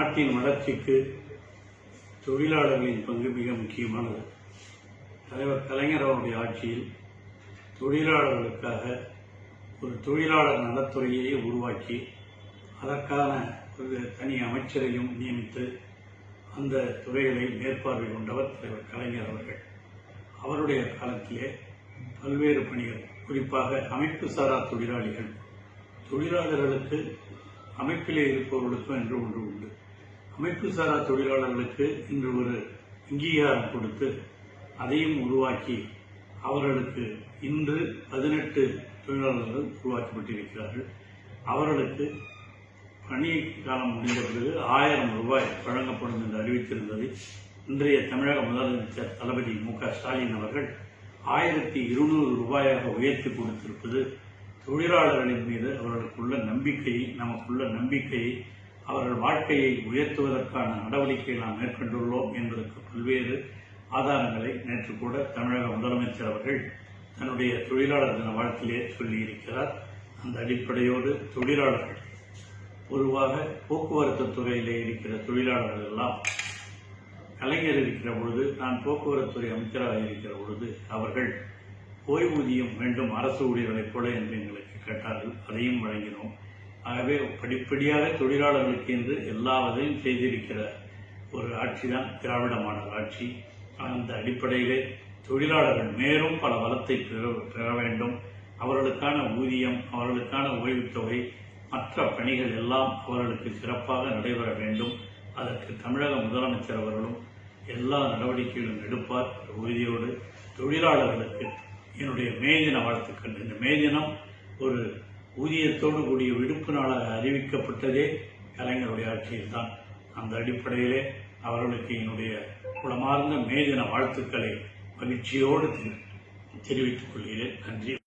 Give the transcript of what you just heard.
நாட்டின் வளர்ச்சிக்கு தொழிலாளர்களின் பங்கு மிக முக்கியமானது. தலைவர் கலைஞர் அவருடைய ஆட்சியில் தொழிலாளர்களுக்காக ஒரு தொழிலாளர் நலத்துறையை உருவாக்கி அதற்கான ஒரு தனி அமைச்சரையும் நியமித்து அந்த துறைகளை மேற்பார்வை கொண்டவர் தலைவர் கலைஞர் அவர்கள். அவருடைய காலத்திலே பல்வேறு பணிகள் குறிப்பாக அமைப்பு சாரா தொழிலாளிகள் தொழிலாளர்களுக்கு அமைப்பிலே இருப்பவர்களுக்கும் என்று ஒன்று உண்டு. அமைப்பு சாரா தொழிலாளர்களுக்கு இன்று ஒரு அங்கீகாரம் கொடுத்து அதையும் உருவாக்கி அவர்களுக்கு இன்று பதினெட்டு தொழிலாளர்கள் உருவாக்கப்பட்டிருக்கிறார்கள். அவர்களுக்கு பணி காலம் முடிந்த பிறகு ஆயிரம் ரூபாய் வழங்கப்படும் என்று அறிவித்திருந்ததை இன்றைய தமிழக முதலமைச்சர் தளபதி மு க ஸ்டாலின் அவர்கள் ஆயிரத்தி இருநூறு ரூபாயாக உயர்த்தி கொடுத்திருப்பது தொழிலாளர்களின் மீது அவர்களுக்குள்ள நம்பிக்கையை நமக்குள்ள நம்பிக்கையை அவர்கள் வாழ்க்கையை உயர்த்துவதற்கான நடவடிக்கை நாம் மேற்கொண்டுள்ளோம் என்பதற்கு பல்வேறு ஆதாரங்களை நேற்று கூட தமிழக முதலமைச்சர் அவர்கள் தன்னுடைய தொழிலாளர் தின வாழ்த்திலே சொல்லியிருக்கிறார். அந்த அடிப்படையோடு தொழிலாளர்கள் பொதுவாக போக்குவரத்து துறையிலே இருக்கிற தொழிலாளர்கள் எல்லாம் கலைஞர் இருக்கிற பொழுது நான் போக்குவரத்துறை அமைச்சராக இருக்கிற பொழுது அவர்கள் ஓய்வூதியம் வேண்டும் அரசு ஊழியர்களைப் போல என்று எங்களுக்கு கேட்டார்கள். அதையும் வழங்கினோம். ஆகவே படிப்படியாக தொழிலாளர்களுக்கு என்று எல்லாவதையும் செய்திருக்கிற ஒரு ஆட்சி தான் திராவிட மாடல் ஆட்சி. அந்த அடிப்படையிலே தொழிலாளர்கள் மேலும் பல வளத்தை பெற பெற வேண்டும். அவர்களுக்கான ஊதியம் அவர்களுக்கான ஓய்வுத் தொகை மற்ற பணிகள் எல்லாம் அவர்களுக்கு சிறப்பாக நடைபெற வேண்டும். அதற்கு தமிழக முதலமைச்சர் அவர்களும் எல்லா நடவடிக்கைகளும் எடுப்பார் உறுதியோடு. தொழிலாளர்களுக்கு என்னுடைய மே தின வாழ்த்துக்கள். இந்த மே தினம் ஒரு ஊதியத்தோடு கூடிய விடுப்பு நாளாக அறிவிக்கப்பட்டதே கலைஞருடைய ஆட்சியில்தான். அந்த அடிப்படையிலே அவர்களுக்கு என்னுடைய குளமார்ந்த மேதின வாழ்த்துக்களை மகிழ்ச்சியோடு தெரிவித்துக் கொள்கிறேன். நன்றி.